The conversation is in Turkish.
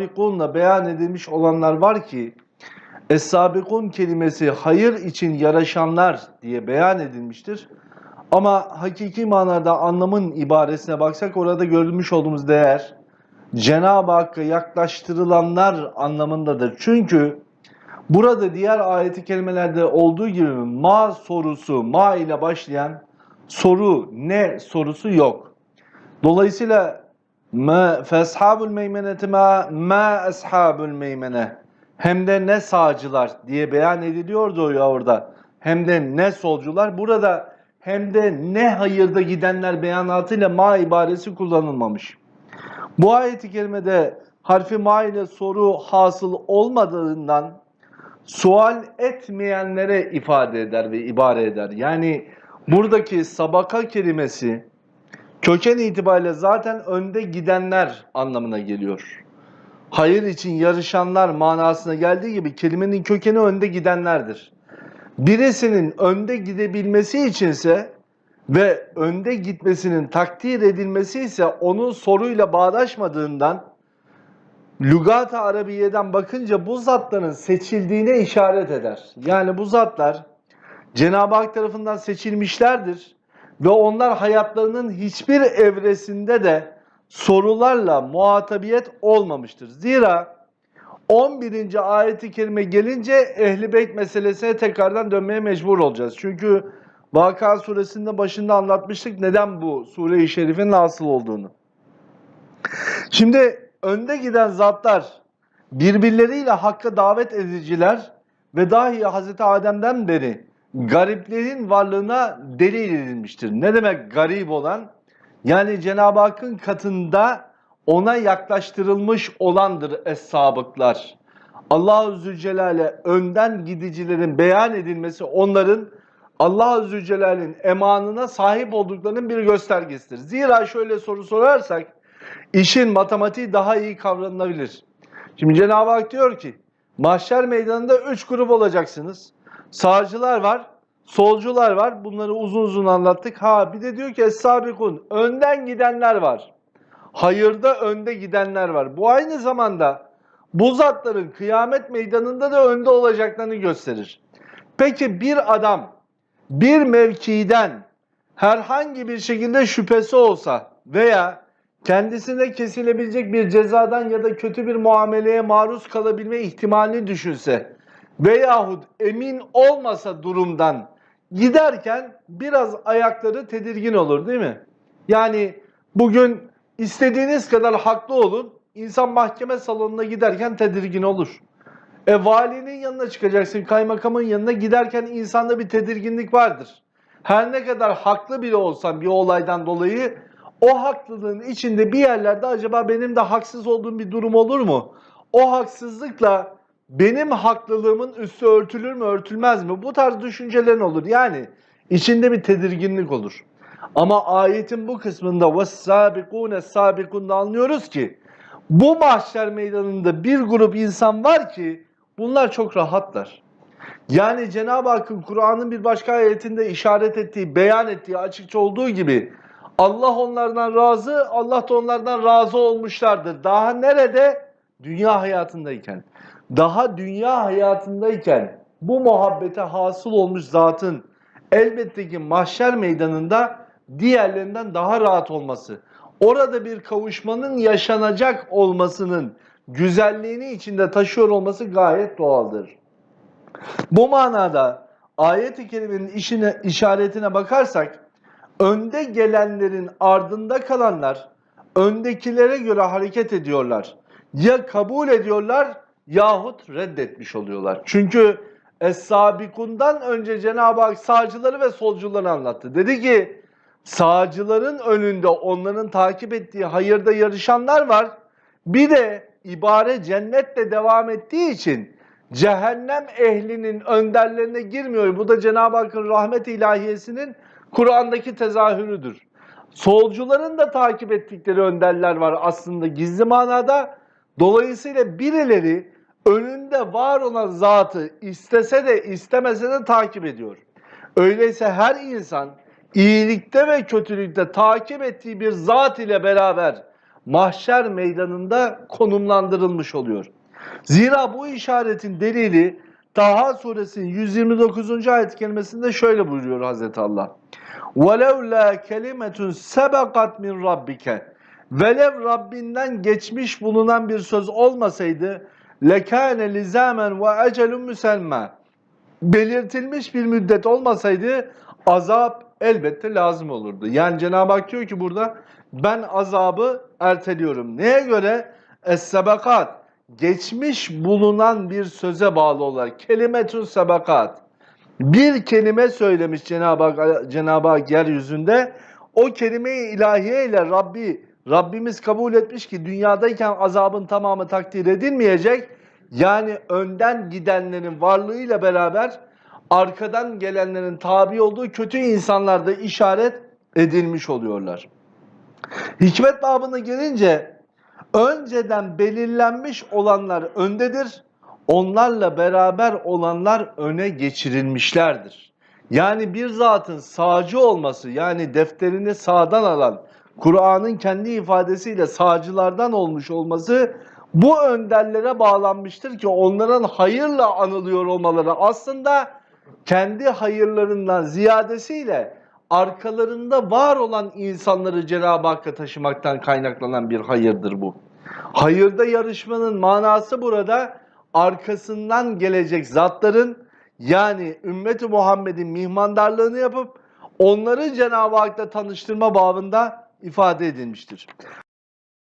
Es-Sabikun'la beyan edilmiş olanlar var ki Es-Sabikun kelimesi hayır için yaraşanlar diye beyan edilmiştir. Ama hakiki manada anlamın ibaresine baksak orada görülmüş olduğumuz değer Cenab-ı Hakk'a yaklaştırılanlar anlamındadır. Çünkü burada diğer ayeti kelimelerde olduğu gibi ma sorusu, ma ile başlayan soru, ne sorusu yok. Dolayısıyla ma feshabul meymeneti ma ma ashabul meymene hem de ne sağcılar diye beyan ediliyordu ya orada. Hem de ne solcular. Burada hem de ne hayırda gidenler beyanatıyla ma ibaresi kullanılmamış. Bu ayeti kerimede harfi ma ile soru hasıl olmadığından sual etmeyenlere ifade eder ve ibare eder. Yani buradaki sabaka kelimesi köken itibariyle zaten önde gidenler anlamına geliyor. Hayır için yarışanlar manasına geldiği gibi kelimenin kökeni önde gidenlerdir. Birisinin önde gidebilmesi içinse ve önde gitmesinin takdir edilmesi ise onun soruyla bağdaşmadığından Lügat-ı Arabiye'den bakınca bu zatların seçildiğine işaret eder. Yani bu zatlar Cenab-ı Hak tarafından seçilmişlerdir ve onlar hayatlarının hiçbir evresinde de sorularla muhatabiyet olmamıştır. Zira 11. ayeti kerime gelince Ehli Beyt meselesine tekrardan dönmeye mecbur olacağız. Çünkü Vaka suresinde başında anlatmıştık neden bu sure-i şerifin nasıl olduğunu. Şimdi önde giden zatlar birbirleriyle hakka davet ediciler ve dahi Hazreti Adem'den beri gariplerin varlığına delil edilmiştir. Ne demek garip olan? Yani Cenab-ı Hakk'ın katında ona yaklaştırılmış olandır es-sabıklar. Allah-u Zülcelal'e önden gidicilerin beyan edilmesi onların Allah-u Zülcelal'in emanına sahip olduklarının bir göstergesidir. Zira şöyle soru sorarsak işin matematiği daha iyi kavranılabilir. Şimdi Cenab-ı Hak diyor ki mahşer meydanında üç grup olacaksınız. Sağcılar var, solcular var. Bunları uzun uzun anlattık. Ha bir de diyor ki Es-Sabikun önden gidenler var. Hayırda önde gidenler var. Bu aynı zamanda bu zatların kıyamet meydanında da önde olacaklarını gösterir. Peki bir adam bir mevkiden herhangi bir şekilde şüphesi olsa veya kendisine kesilebilecek bir cezadan ya da kötü bir muameleye maruz kalabilme ihtimalini düşünse veyahut emin olmasa durumdan giderken biraz ayakları tedirgin olur değil mi? Yani bugün istediğiniz kadar haklı olun, insan mahkeme salonuna giderken tedirgin olur. E valinin yanına çıkacaksın, kaymakamın yanına giderken insanda bir tedirginlik vardır. Her ne kadar haklı bile olsan bir olaydan dolayı o haklılığın içinde bir yerlerde acaba benim de haksız olduğum bir durum olur mu? O haksızlıkla benim haklılığımın üstü örtülür mü örtülmez mi? Bu tarz düşüncelerin olur. Yani içinde bir tedirginlik olur. Ama ayetin bu kısmında وَالسَّابِقُونَ السَّابِقُونَ anlıyoruz ki bu mahşer meydanında bir grup insan var ki bunlar çok rahatlar. Yani Cenab-ı Hakk'ın Kur'an'ın bir başka ayetinde işaret ettiği, beyan ettiği açıkça olduğu gibi Allah onlardan razı, Allah da onlardan razı olmuşlardır. Daha nerede? Dünya hayatındayken. Daha dünya hayatındayken bu muhabbete hasıl olmuş zatın elbette ki mahşer meydanında diğerlerinden daha rahat olması, orada bir kavuşmanın yaşanacak olmasının güzelliğini içinde taşıyor olması gayet doğaldır. Bu manada ayet-i kerimenin işine, işaretine bakarsak önde gelenlerin ardında kalanlar öndekilere göre hareket ediyorlar. Ya kabul ediyorlar yahut reddetmiş oluyorlar. Çünkü Es-Sabikun'dan önce Cenab-ı Hak sağcıları ve solcuları anlattı. Dedi ki sağcıların önünde onların takip ettiği hayırda yarışanlar var. Bir de ibare cennetle devam ettiği için cehennem ehlinin önderlerine girmiyor. Bu da Cenab-ı Hakk'ın rahmet ilahiyesinin Kur'an'daki tezahürüdür. Solcuların da takip ettikleri önderler var aslında gizli manada. Dolayısıyla birileri önünde var olan zatı istese de istemese de takip ediyor. Öyleyse her insan iyilikte ve kötülükte takip ettiği bir zat ile beraber mahşer meydanında konumlandırılmış oluyor. Zira bu işaretin delili Taha suresinin 129. ayet kelimesinde şöyle buyuruyor Hazreti Allah. وَلَوْ لَا كَلِمَةٌ سَبَقَتْ مِنْ رَبِّكَ Velev Rabbinden geçmiş bulunan bir söz olmasaydı lekâne lizamen ve ecelun müselma belirtilmiş bir müddet olmasaydı azap elbette lazım olurdu. Yani Cenab-ı Hak diyor ki burada ben azabı erteliyorum. Neye göre? Es-sebakat geçmiş bulunan bir söze bağlı olarak kelimetun sebakat bir kelime söylemiş Cenab-ı Hak, Cenab-ı Hak yeryüzünde o kelime-i ilahiye ile Rabbi Rabbimiz kabul etmiş ki dünyadayken azabın tamamı takdir edilmeyecek. Yani önden gidenlerin varlığıyla beraber arkadan gelenlerin tabi olduğu kötü insanlarda işaret edilmiş oluyorlar. Hikmet babına gelince önceden belirlenmiş olanlar öndedir. Onlarla beraber olanlar öne geçirilmişlerdir. Yani bir zatın sağcı olması yani defterini sağdan alan Kur'an'ın kendi ifadesiyle sağcılardan olmuş olması bu önderlere bağlanmıştır ki onların hayırla anılıyor olmaları aslında kendi hayırlarından ziyadesiyle arkalarında var olan insanları Cenab-ı Hakk'a taşımaktan kaynaklanan bir hayırdır bu. Hayırda yarışmanın manası burada arkasından gelecek zatların yani ümmeti Muhammed'in mihmandarlığını yapıp onları Cenab-ı Hak'la tanıştırma babında ifade edilmiştir.